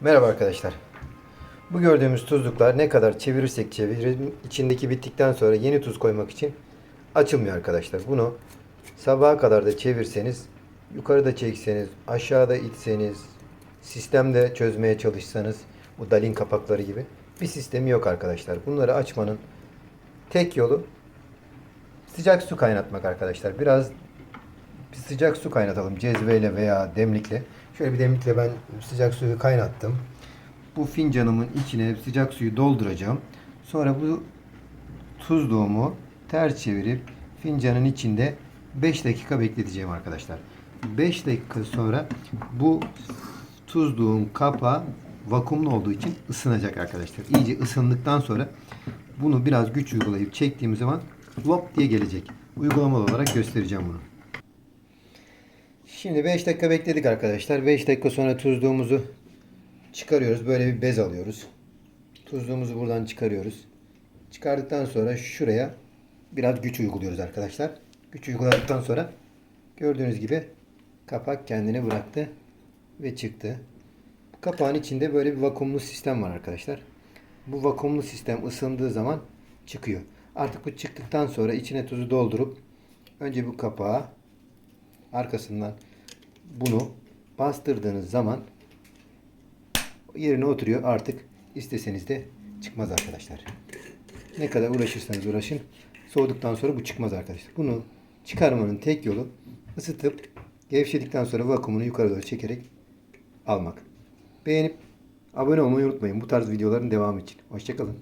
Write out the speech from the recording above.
Merhaba arkadaşlar. Bu gördüğümüz tuzluklar ne kadar çevirirsek çevirelim içindeki bittikten sonra yeni tuz koymak için açılmıyor arkadaşlar. Bunu sabaha kadar da çevirseniz, yukarıda çekseniz, aşağıda itseniz, sistemde çözmeye çalışsanız bu dalin kapakları gibi bir sistemi yok arkadaşlar. Bunları açmanın tek yolu sıcak su kaynatmak arkadaşlar. Biraz bir sıcak su kaynatalım cezveyle veya demlikle. Şöyle bir demlikle ben sıcak suyu kaynattım. Bu fincanımın içine sıcak suyu dolduracağım. Sonra bu tuzluğumu ters çevirip fincanın içinde 5 dakika bekleteceğim arkadaşlar. 5 dakika sonra bu tuzluğun kapağı vakumlu olduğu için ısınacak arkadaşlar. İyice ısındıktan sonra bunu biraz güç uygulayıp çektiğim zaman lop diye gelecek. Uygulamalı olarak göstereceğim bunu. Şimdi 5 dakika bekledik arkadaşlar. 5 dakika sonra tuzluğumuzu çıkarıyoruz. Böyle bir bez alıyoruz. Tuzluğumuzu buradan çıkarıyoruz. Çıkardıktan sonra şuraya biraz güç uyguluyoruz arkadaşlar. Güç uyguladıktan sonra gördüğünüz gibi kapak kendini bıraktı ve çıktı. Bu kapağın içinde böyle bir vakumlu sistem var arkadaşlar. Bu vakumlu sistem ısındığı zaman çıkıyor. Artık bu çıktıktan sonra içine tuzu doldurup önce bu kapağı arkasından bunu bastırdığınız zaman yerine oturuyor. Artık isteseniz de çıkmaz arkadaşlar. Ne kadar uğraşırsanız uğraşın soğuduktan sonra bu çıkmaz arkadaşlar. Bunu çıkarmanın tek yolu ısıtıp gevşedikten sonra vakumunu yukarı doğru çekerek almak. Beğenip abone olmayı unutmayın bu tarz videoların devamı için. Hoşçakalın.